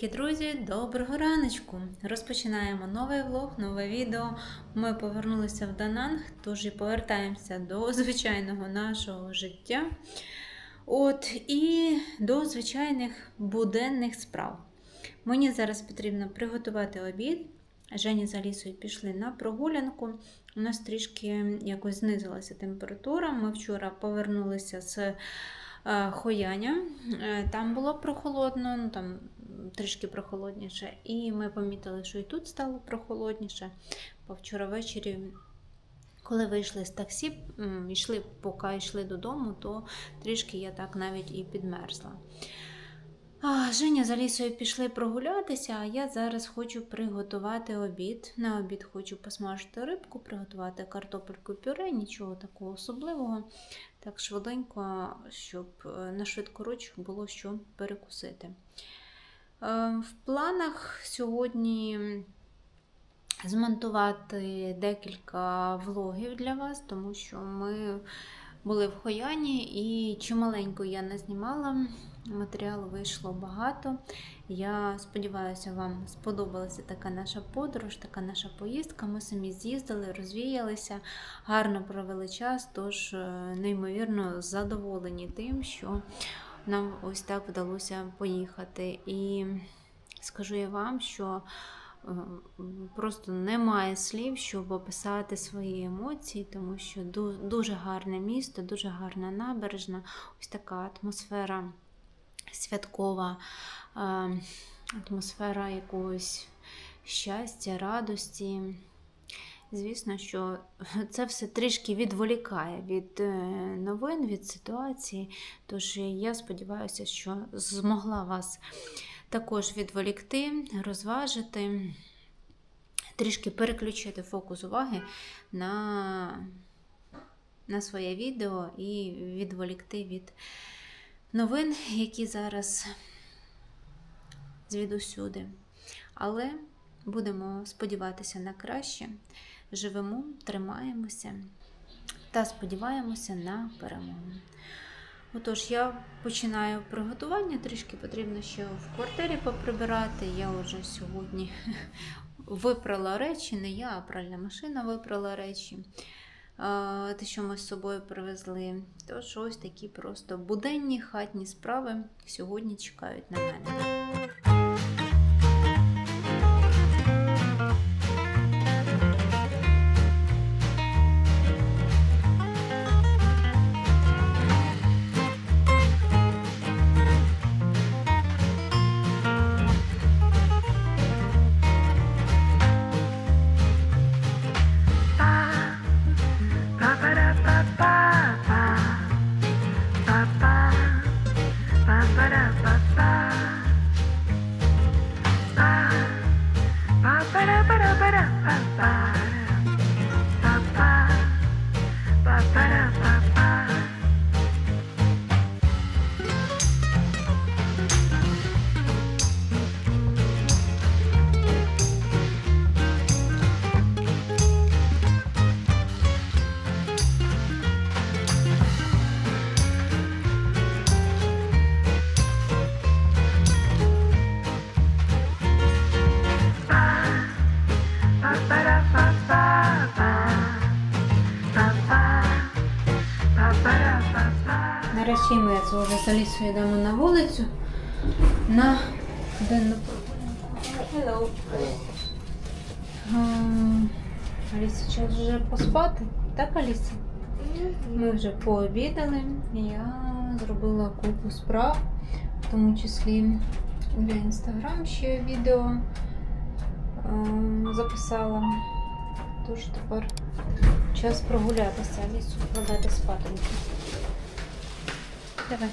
Привітики, друзі! Доброго раночку! Розпочинаємо новий влог, нове відео. Ми повернулися в Дананг, тож і повертаємося до звичайного нашого життя. От і до звичайних буденних справ. Мені зараз потрібно приготувати обід. Жені з Алісою пішли на прогулянку. У нас трішки якось знизилася температура. Ми вчора повернулися з е, Хояння. Е, Там було прохолодно, ну там трішки прохолодніше. І ми помітили, що і тут стало прохолодніше. Бо вчора ввечері, коли вийшли з таксі, йшли, поки йшли додому, то трішки я так навіть і підмерзла. А, Женя з Алісою пішли прогулятися, а я зараз хочу приготувати обід. На обід хочу посмажити рибку, приготувати картопельку пюре, нічого такого особливого. Так швиденько, щоб е, на швидкоруч було що перекусити. Е, В планах сьогодні змонтувати декілька влогів для вас, тому що ми були в Хояні і чималенько я не знімала. Матеріалу вийшло багато. Я сподіваюся, вам сподобалася така наша подорож, така наша поїздка. Ми самі з'їздили, розвіялися, гарно провели час, тож е, неймовірно задоволені тим, що нам ось так вдалося поїхати. І скажу я вам, що е, просто немає слів, щоб описати свої емоції, тому що дуже гарне місто, дуже гарна набережна, ось така атмосфера святкова, е, атмосфера якогось щастя, радості. Звісно, що це все трішки відволікає від е, новин, від ситуації. Тож я сподіваюся, що змогла вас також відволікти, розважити, трішки переключити фокус уваги на, на своє відео і відволікти від новин, які зараз звідусюди. Але будемо сподіватися на краще. Живемо, тримаємося та сподіваємося на перемогу. Отож, я починаю приготування, трішки потрібно ще в квартирі поприбирати. Я вже сьогодні випрала речі, не я, а пральна машина випрала речі, те, що ми з собою привезли. Тож ось такі просто буденні хатні справи сьогодні чекають на мене. Нарешті ми це вже з йдемо на вулицю на денну. Hello. Аліса, час вже поспати. Так, Аліса? Ми вже пообідали. Я зробила купу справ, в тому числі для інстаграм ще відео записала. Тож тепер час прогулятися, Алісу вкладати спатоньки. Давай.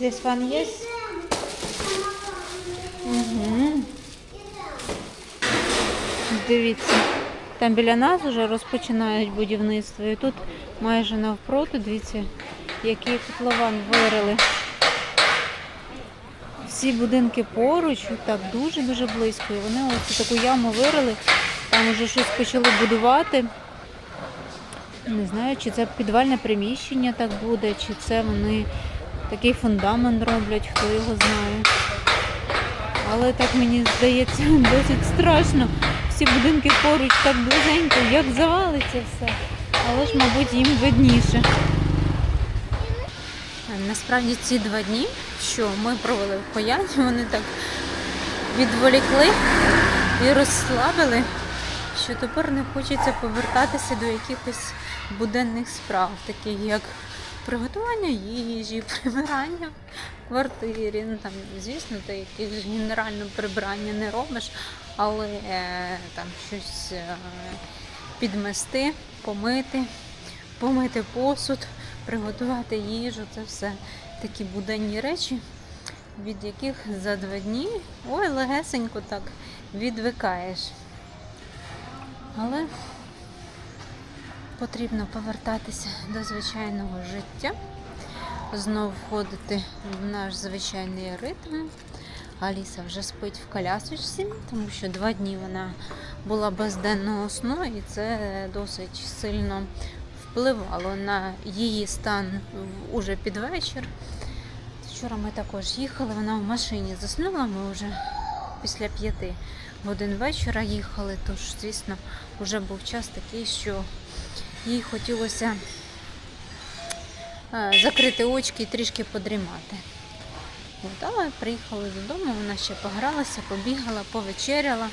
One yes? Угу. Дивіться, там біля нас вже розпочинають будівництво. І тут майже навпроти, дивіться, який котлован вирили. Всі будинки поруч, так дуже-дуже близько. І вони ось таку яму вирили, там вже щось почали будувати. Не знаю, чи це підвальне приміщення так буде, чи це вони такий фундамент роблять, хто його знає. Але так мені здається досить страшно. Всі будинки поруч так близенько, як завалиться все. Але ж, мабуть, їм видніше. Насправді ці два дні, що ми провели в Кояні, вони так відволікли і розслабили, що тепер не хочеться повертатися до якихось буденних справ, таких як приготування їжі, прибирання в квартирі. Ну там, звісно, ти якесь генеральне прибирання не робиш, але е, там щось е, підмести, помити, помити посуд, приготувати їжу це все такі буденні речі, від яких за два дні ой, легесенько так відвикаєш. Але потрібно повертатися до звичайного життя, знов входити в наш звичайний ритм. Аліса вже спить в колясочці, тому що два дні вона була без денного сну, і це досить сильно впливало на її стан уже під вечір. Вчора ми також їхали, вона в машині заснула, ми вже після п'яти годин вечора їхали, тож, звісно, вже був час такий, що їй хотілося е, закрити очки і трішки подрімати. От, але приїхали додому, вона ще погралася, побігала, повечеряла.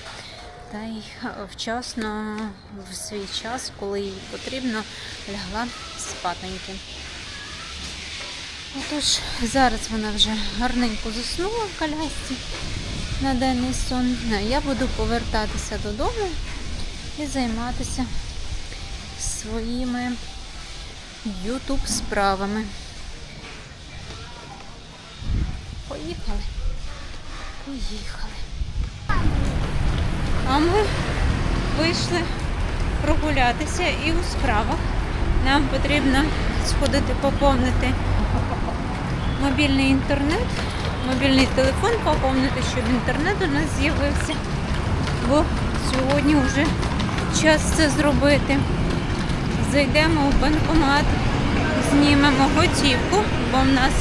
Та й е, вчасно в свій час, коли їй потрібно, лягла спатеньки. Отож, зараз вона вже гарненько заснула в колясці на денний сон. Я буду повертатися додому і займатися своїми YouTube справами. Поїхали. Поїхали. А ми вийшли прогулятися і у справах. Нам потрібно сходити поповнити мобільний інтернет, мобільний телефон поповнити, щоб інтернет у нас з'явився. Бо сьогодні вже час це зробити. Зайдемо в банкомат, знімемо готівку, бо в нас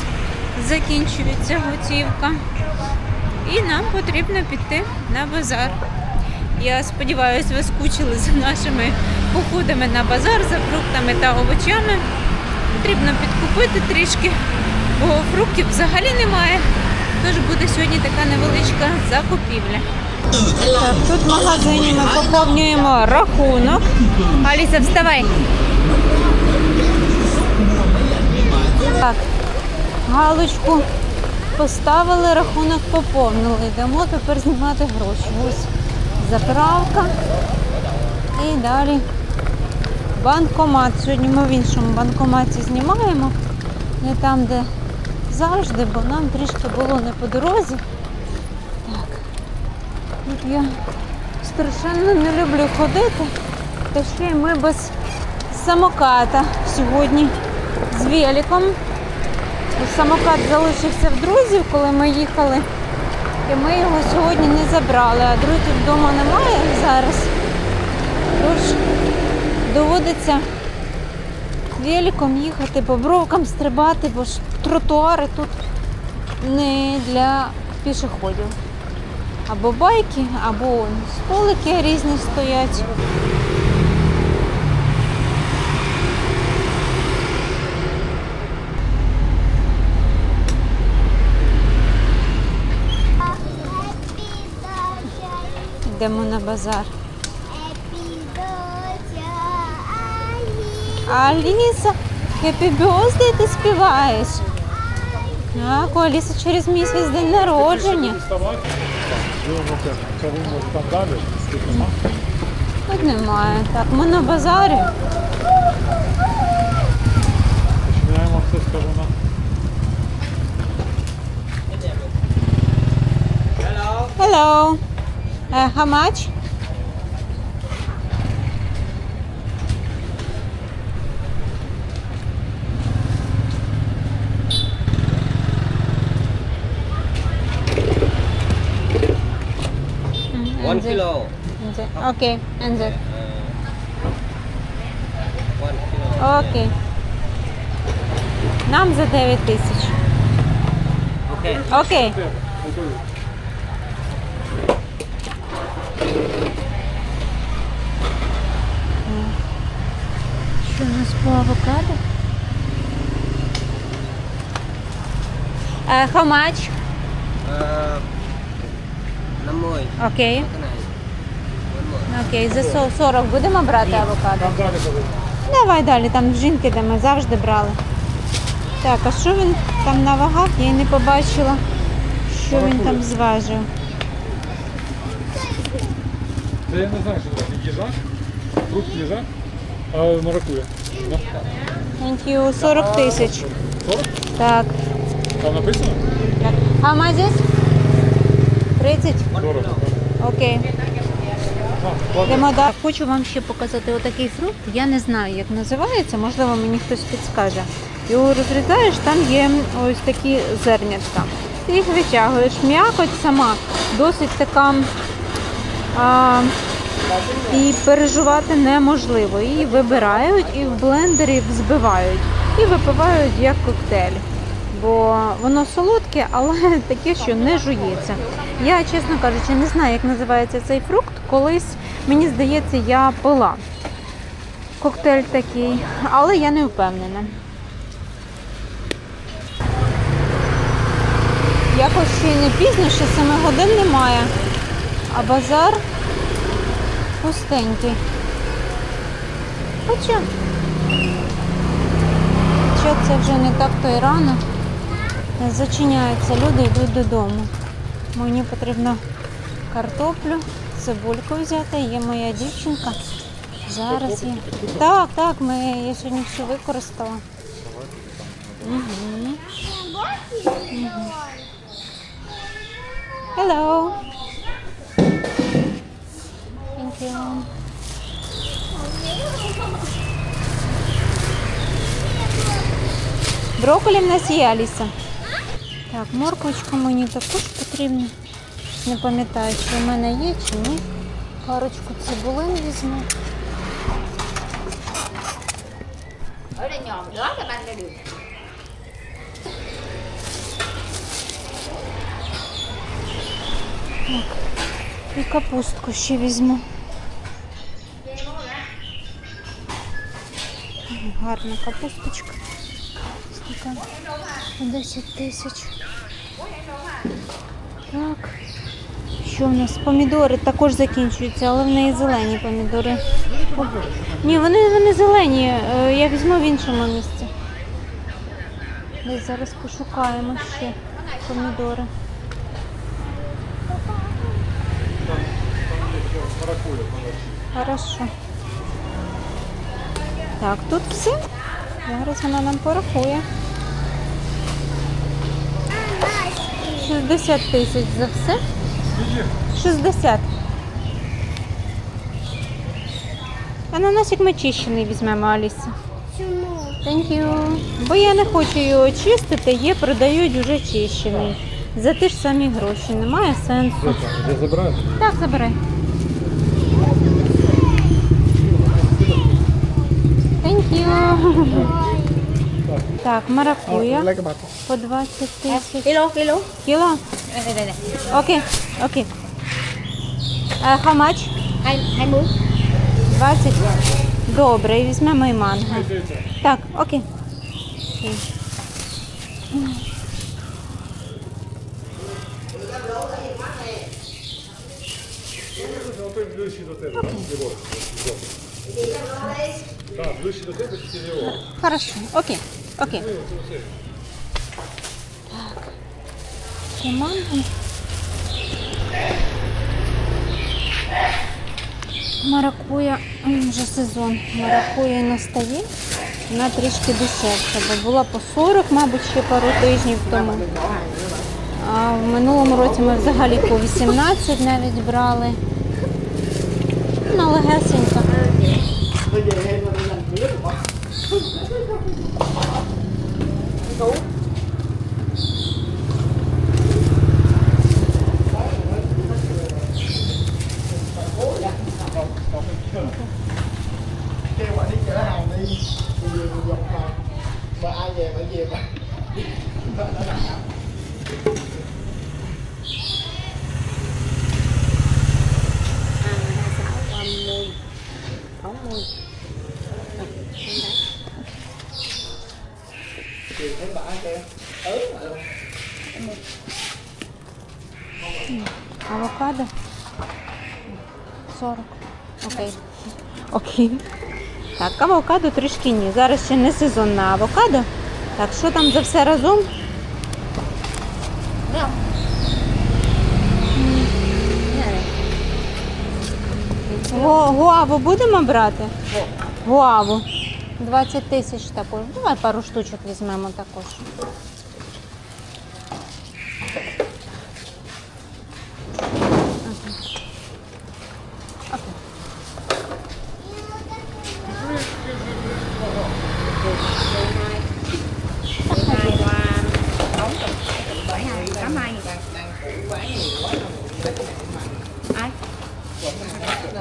закінчується готівка. І нам потрібно піти на базар. Я сподіваюся, ви скучили за нашими походами на базар за фруктами та овочами. Потрібно підкупити трішки, бо фруктів взагалі немає. Тож буде сьогодні така невеличка закупівля. Так, тут в магазині ми поповнюємо рахунок. Аліса, вставай. Так, галочку поставили, рахунок поповнили. Йдемо тепер знімати гроші. Ось заправка. І далі банкомат. Сьогодні ми в іншому банкоматі знімаємо. Не там, де завжди, бо нам трішки було не по дорозі. Так. Тут я страшенно не люблю ходити. Та ще й ми без самоката сьогодні з великом. Самокат залишився в друзів, коли ми їхали. І ми його сьогодні не забрали, а друзів вдома немає зараз. Тож доводиться великом їхати, по бровкам стрибати, бо ж тротуари тут не для пішоходів. Або байки, або столики різні стоять. Йдемо на базар. Аліса, Birthday ти співаєш. Так, у Аліси через місяць день народження. Тут немає. Так, ми на базарі. Починаємо все з кавуна. Hello. Uh, how much? One and the- kilo. and the- Okay, and the, One kilo. Окей. Нам за 9 тисяч. Окей. Окей. Що у нас по авокадо? Uh, how much? Uh, Namoy. Окей. Can I? One more. Окей, за 40 будемо брати авокадо? Далі буде. Давай далі, там жінки, де ми завжди брали. Так, а що він там на вагах? Я й не побачила, що він там зважив. Це я не знаю, що це їжак. Фрукт їжак, а маракуя. You. 40 тисяч. 40? Так. Там написано? так. А мазіс? 30? Дорого. Окей. А, ладно. Йдемо далі. Хочу вам ще показати отакий фрукт. Я не знаю, як називається, можливо, мені хтось підскаже. Його розрізаєш, там є ось такі зернятка. Ти їх витягуєш. М'якоть сама досить така. А, і пережувати неможливо. Її вибирають і в блендері взбивають. І випивають як коктейль. Бо воно солодке, але таке, що не жується. Я, чесно кажучи, не знаю, як називається цей фрукт. Колись, мені здається, я пила коктейль такий, але я не впевнена. Якось ще не пізно, ще 7 годин немає, а базар пустенький. Хоча, хоча це вже не так то й рано. Зачиняються, люди йдуть додому. Мені потрібно картоплю, цибульку взяти. Є моя дівчинка. Зараз я. Так, так, ми, я сьогодні все використала. Угу. Hello. Thank you. Брокколі в нас є, Аліса. Так, морквочку мені також потрібно. Не пам'ятаю, чи в мене є, чи ні. Парочку цибулин візьму. Được. І капустку ще візьму. Гарна капусточка. Скільки? 10 тисяч. Так. Що в нас? Помідори також закінчуються, але в неї зелені помідори. Ні, вони, вони зелені. Е, Я візьму в іншому місці. Десь зараз пошукаємо ще помідори. Хорошо. Так, тут все. Зараз вона нам порахує. 60 тисяч за все. 60. Ананасик ми чищений візьмемо, Аліса. Чому? Thank you. Бо я не хочу його чистити, є, продають вже чищений. За ті ж самі гроші. Немає сенсу. Я забираю. Так, забирай. Thank you. Так, маракуя по 20 тисяч. Kilo, kilo. Кіло? Đây, đây, đây. Окей, окей. How much? Hai, hai mươi. 20. Добре, і візьмемо і манго. Так, окей. Хорошо, окей, окей. Так. Манго. Маракуя, вже сезон. Маракуя настає. Вона трішки дешевша, бо була по 40, мабуть, ще пару тижнів тому. А в минулому році ми взагалі по 18 навіть брали. Ну, легесенька. Então, thấy bả kêu ớn mà luôn Авокадо 40. Окей. Окей. Так, авокадо трішки ні. Зараз ще не сезон на авокадо. Так, що там за все разом? Гуаву будемо брати? Гуаву. 20 тисяч також. Давай пару штучок візьмемо також.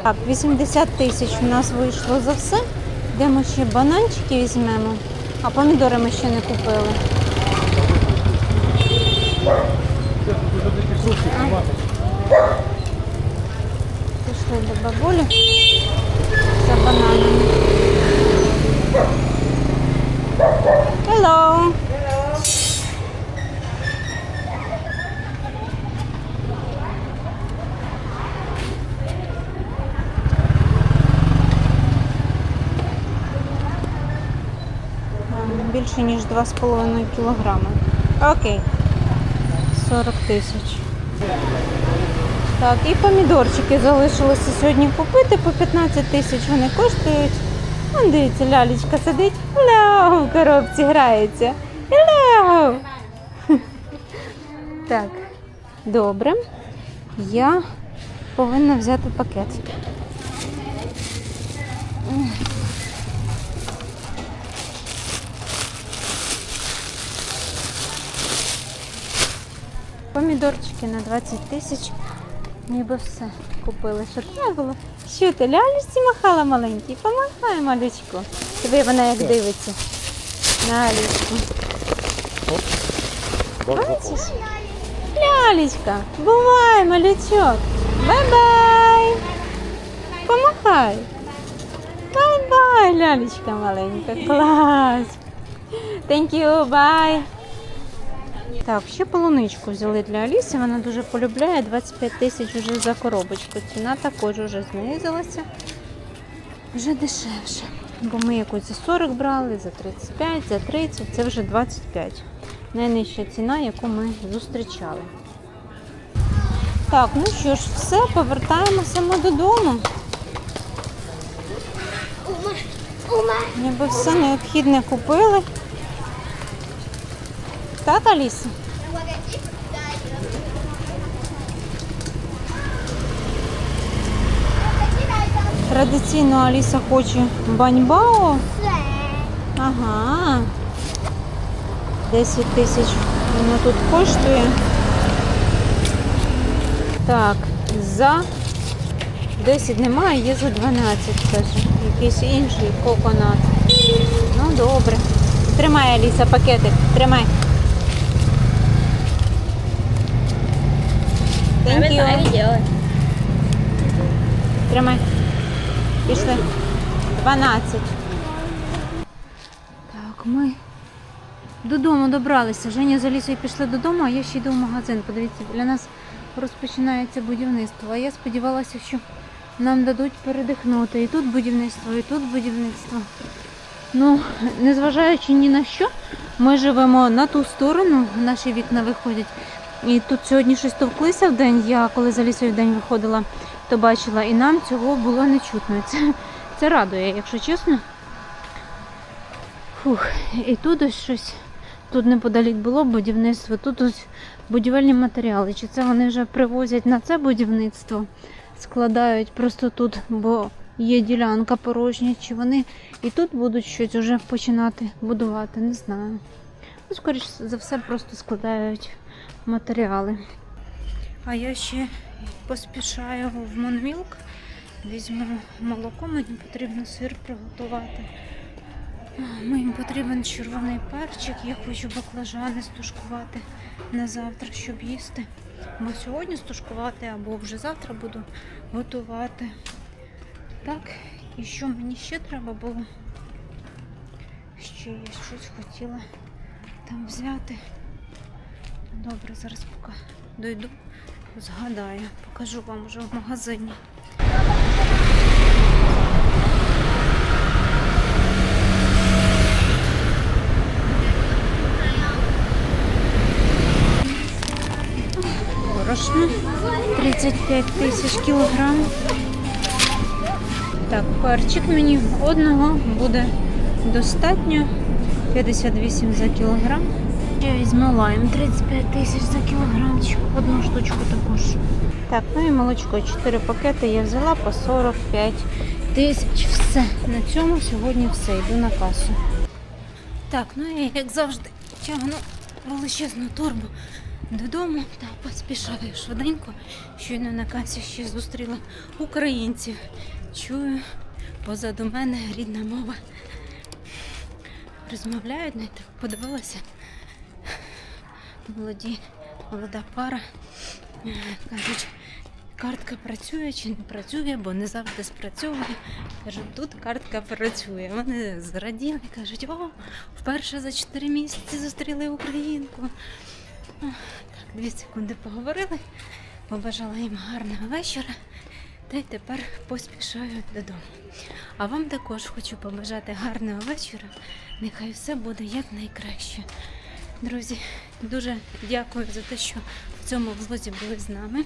Так, 80 тисяч у нас вийшло за все. Де ще бананчики візьмемо, а помідори ми ще не купили. Вже такі фрукти тримати. Пішли до бабулі за бананами. Hello. Ем, Більше ніж 2,5 кілограми. Окей. 40 тисяч. Так, і помідорчики залишилося сьогодні купити по 15 тисяч. Вони коштують. Вон дивіться, лялечка сидить. Hello, в коробці грається. Hello. Так, добре. Я повинна взяти пакет. Помідорчики на 20 тисяч. Ніби все купили, що треба було. Що ти, лялечці махала маленький? Помахай малючку. Диви, вона як дивиться. На Алічку. Бачиш? Лялечка, бувай, малючок. Бай-бай. Помахай. Бай-бай, лялечка маленька. Клас. Thank you, bye. Так, ще полуничку взяли для Аліси. Вона дуже полюбляє 25 тисяч вже за коробочку. Ціна також вже знизилася. Вже дешевше. Бо ми якусь за 40 брали, за 35, за 30, це вже 25. Найнижча ціна, яку ми зустрічали. Так, ну що ж, все, повертаємося ми додому. Ніби все необхідне купили. Так, Аліса? Традиційно Аліса хоче баньбао. Ага. 10 тисяч воно тут коштує. Так, за 10 немає, є за 12 каже. Якийсь інший коконат. Ну, добре. Тримай, Аліса, пакетик. Тримай. Thank you. Тримай. Пішли. 12. Так, ми додому добралися. Женя з Алісою пішли додому, а я ще йду в магазин. Подивіться, для нас розпочинається будівництво. А я сподівалася, що нам дадуть передихнути. І тут будівництво, і тут будівництво. Ну, незважаючи ні на що, ми живемо на ту сторону, наші вікна виходять. І тут сьогодні щось товклися в день. Я коли за лісою в день виходила, то бачила, і нам цього було не чутно. Це, це радує, якщо чесно. Фух, і тут ось щось. Тут неподалік було будівництво, тут ось будівельні матеріали. Чи це вони вже привозять на це будівництво, складають просто тут, бо є ділянка порожня, чи вони і тут будуть щось вже починати будувати, не знаю. Ну, скоріш за все, просто складають матеріали. А я ще поспішаю в Монмілк. Візьму молоко, мені потрібно сир приготувати. Мені потрібен червоний перчик. Я хочу баклажани стушкувати на завтра, щоб їсти. Бо сьогодні стушкувати або вже завтра буду готувати. Так, і що мені ще треба було? Ще я щось хотіла там взяти. Добре, зараз поки дойду, згадаю, покажу вам вже в магазині. Борошно 35 тисяч кілограм. Так, перчик мені одного буде достатньо. 58 за кілограм. Я візьму лайм 35 тисяч за кілограмчик. Одну штучку також. Так, ну і молочко. 4 пакети я взяла по 45 тисяч. Все. На цьому сьогодні все. Йду на касу. Так, ну і як завжди тягну величезну торбу додому та поспішаю швиденько. Щойно на касі ще зустріла українців. Чую позаду мене рідна мова. Розмовляють, так подивилася. Молоді, молода пара. Кажуть, картка працює чи не працює, бо не завжди спрацьовує. Кажуть, тут картка працює. Вони зраділи, кажуть, о, вперше за 4 місяці зустріли українку. Так, дві секунди поговорили, побажала їм гарного вечора. Та й тепер поспішаю додому. А вам також хочу побажати гарного вечора. Нехай все буде якнайкраще. Друзі, дуже дякую за те, що в цьому влозі були з нами,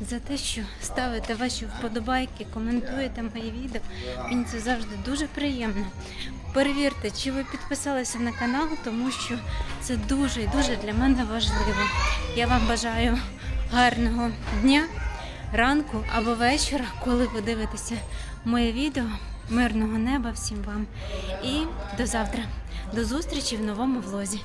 за те, що ставите ваші вподобайки, коментуєте мої відео. Мені це завжди дуже приємно. Перевірте, чи ви підписалися на канал, тому що це дуже і дуже для мене важливо. Я вам бажаю гарного дня, ранку або вечора, коли ви дивитеся моє відео. Мирного неба всім вам і до завтра. До зустрічі в новому влозі.